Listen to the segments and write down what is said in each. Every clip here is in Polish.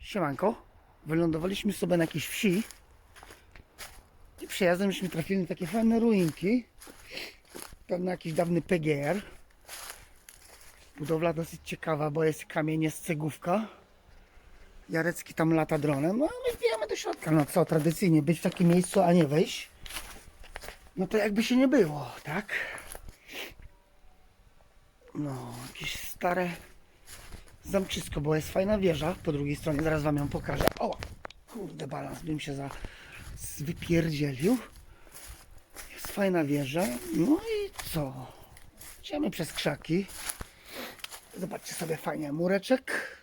Siemanko. Wylądowaliśmy sobie na jakiejś wsi. I przyjazdem myśmy trafili na takie fajne ruinki. Pewno jakiś dawny PGR. Budowla dosyć ciekawa, bo jest kamień, jest cegówka. Jarecki tam lata dronem. No my wbijamy do środka. No co, tradycyjnie być w takim miejscu, a nie wejść. No to jakby się nie było, tak? No, jakieś stare zamczysko, bo jest fajna wieża po drugiej stronie, zaraz wam ją pokażę. O, kurde, balans bym się za wypierdzielił. Jest fajna wieża. No i co? Idziemy przez krzaki. Zobaczcie sobie fajnie mureczek.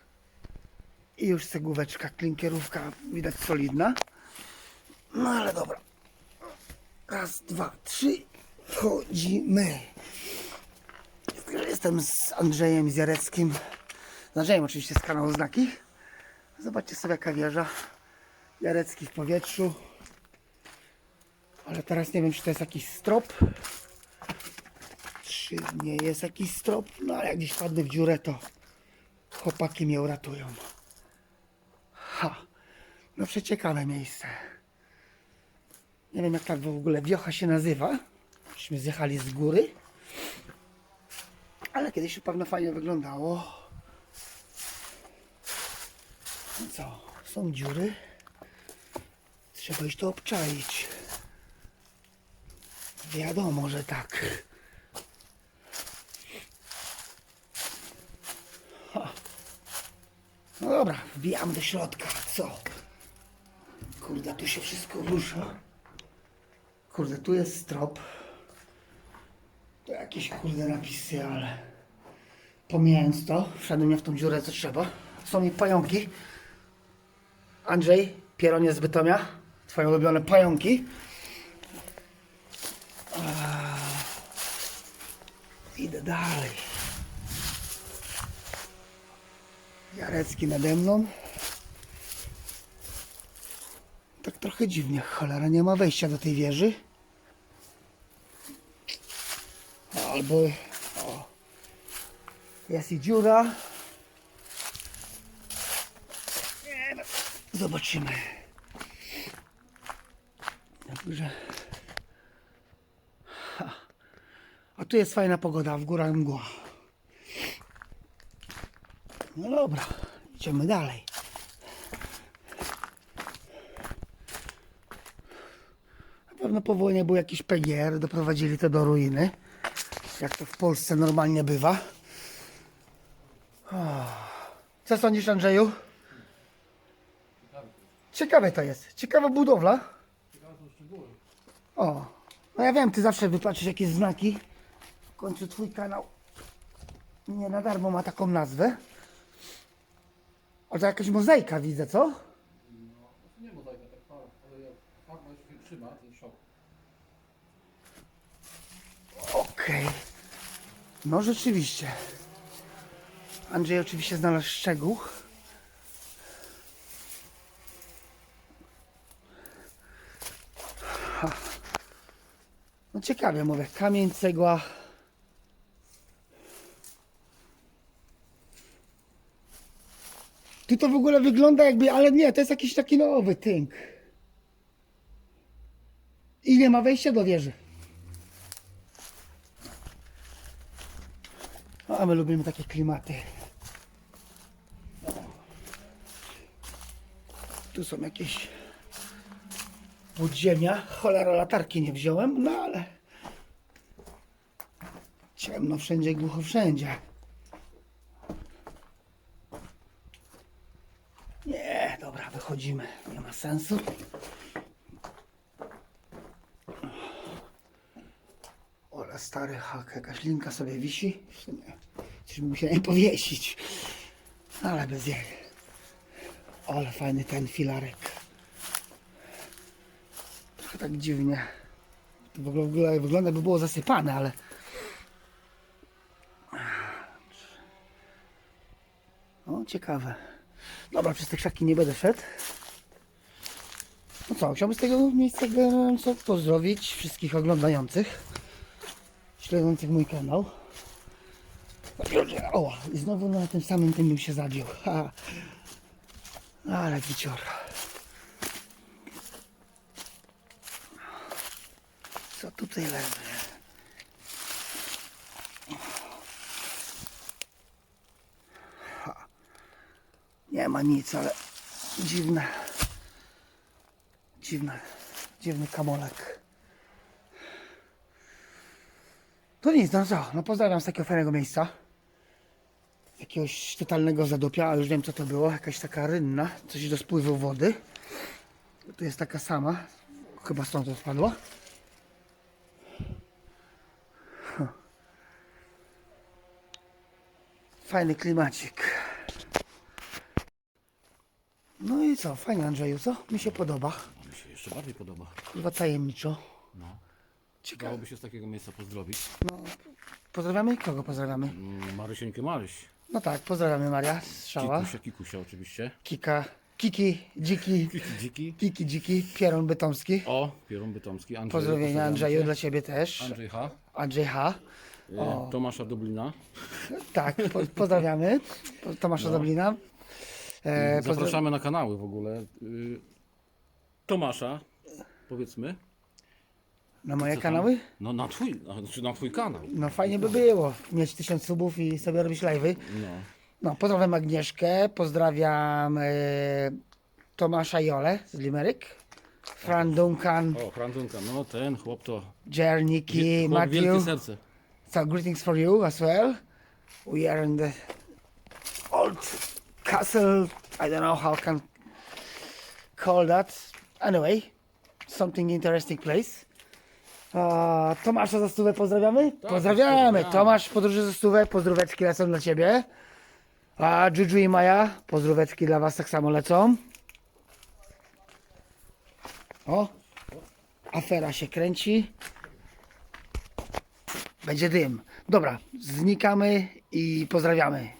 I już cegóweczka, klinkierówka widać solidna. No ale dobra. Raz, dwa, trzy. Wchodzimy. Jestem z Andrzejem i Andrzejem oczywiście z kanału Znaki. Zobaczcie sobie jaka wieża. Jarecki w powietrzu. Ale teraz nie wiem czy to jest jakiś strop. Czy nie jest jakiś strop. No ale jak gdzieś padnę w dziurę to chłopaki mnie uratują. Ha. No przeciekawe miejsce. Nie wiem jak tak w ogóle wiocha się nazywa. Myśmy zjechali z góry. Ale kiedyś to pewno fajnie wyglądało. Co? Są dziury. Trzeba iść to obczaić. Wiadomo, że tak. Ha. No dobra, wbijam do środka. Co? Kurde, tu się wszystko rusza. Kurde, tu jest strop. To jakieś kurde napisy, ale pomijając to, wszedłem ja w tą dziurę co trzeba. Są mi pająki. Andrzej, Pieronie z Bytomia, twoje ulubione pająki. A, Idę dalej. Jarecki nade mną. Tak trochę dziwnie, cholera, nie ma wejścia do tej wieży. Albo o, jest i dziura. Nie, no, Zobaczymy. Ha. A tu jest fajna pogoda, w górach mgła. No dobra, idziemy dalej. Na pewno po wojnie był jakiś PGR, doprowadzili to do ruiny jak to w Polsce normalnie bywa. Co sądzisz, Andrzeju? Ciekawe to jest. Ciekawa budowla. O, no ja wiem, ty zawsze wypatrzysz jakieś znaki. W końcu twój kanał nie na darmo ma taką nazwę. A to jakaś mozaika widzę, co? Nie mozaika, tak farba, ale jak farba się wytrzyma, to jest szok. Okej. No rzeczywiście. Andrzej oczywiście znalazł szczegół. No ciekawie mówię, kamień, cegła. Tu to w ogóle wygląda jakby, ale nie, to jest jakiś taki nowy tynk. I nie ma wejścia do wieży. No, a my lubimy takie klimaty. Tu są jakieś podziemia. Cholera, latarki nie wziąłem, no ale ciemno wszędzie, głucho wszędzie. Nie, dobra, wychodzimy. Nie ma sensu. Ola, stary hak, jakaś linka sobie wisi. W sumie, coś bym musiał jej powiesić. Ale bez jej. Ale fajny ten filarek. Tak dziwnie. To w ogóle, w ogóle wygląda by było zasypane, ale... O, ciekawe. Dobra, przez te krzaki nie będę szedł. No co, chciałbym z tego miejsca gorąco pozdrowić wszystkich oglądających śledzących mój kanał. O, i znowu na tym samym tym się zabił. Ha. Ale gicior. Co tutaj leży? Ha. Nie ma nic, ale dziwne. Dziwne. Dziwny kamolek. To nic, no co, no pozdrawiam z takiego fajnego miejsca. Jakiegoś totalnego zadupia, ale już wiem co to było, jakaś taka rynna, coś do spływu wody. Tu jest taka sama, chyba stąd to Fajny klimacik. No i co, fajnie Andrzeju, co? Mi się podoba. Mi się jeszcze bardziej podoba. Chyba tajemniczo. No. Ciekawe. Dałoby się z takiego miejsca pozdrowić. No, pozdrawiamy? Kogo pozdrawiamy? Mm, Marysieńkę Maryś. No tak, pozdrawiamy Maria z Szała. Kikusia, Kikusia oczywiście. Kika, Kiki, Dziki, Kiki, Dziki. Kiki, Dziki, Pieron Bytomski. O, Pieron Bytomski. Andrzej, Pozdrowienia Andrzeju dla Ciebie też. Andrzej H. Andrzej H. E, Tomasza Dublina. Tak, po, pozdrawiamy. Po- Tomasza Doblina. E, pozdro- Zapraszamy na kanały w ogóle. Y, Tomasza, powiedzmy. na moje Co tam? kanały? No na twój, na, znaczy na twój kanał. No fajnie by było mieć tysiąc subów i sobie robić live'y. No. No, pozdrawiam Agnieszkę, pozdrawiam e, Tomasza Jole z Limerick, Fran Duncan, O, Frandunka, no ten chłop to... Jerniki, chłop wielkie Matthew. serce. So greetings for you as well. We are in the old castle. I don't know how I can call that. Anyway, something interesting place. A, Tomasza za stówę pozdrawiamy? pozdrawiamy. pozdrawiamy. Tomasz podróży za stówę, pozdróweczki lecą dla ciebie. A Juju i Maja, pozdróweczki dla was tak samo lecą. O, afera się kręci. Będzie dym. Dobra, znikamy i pozdrawiamy.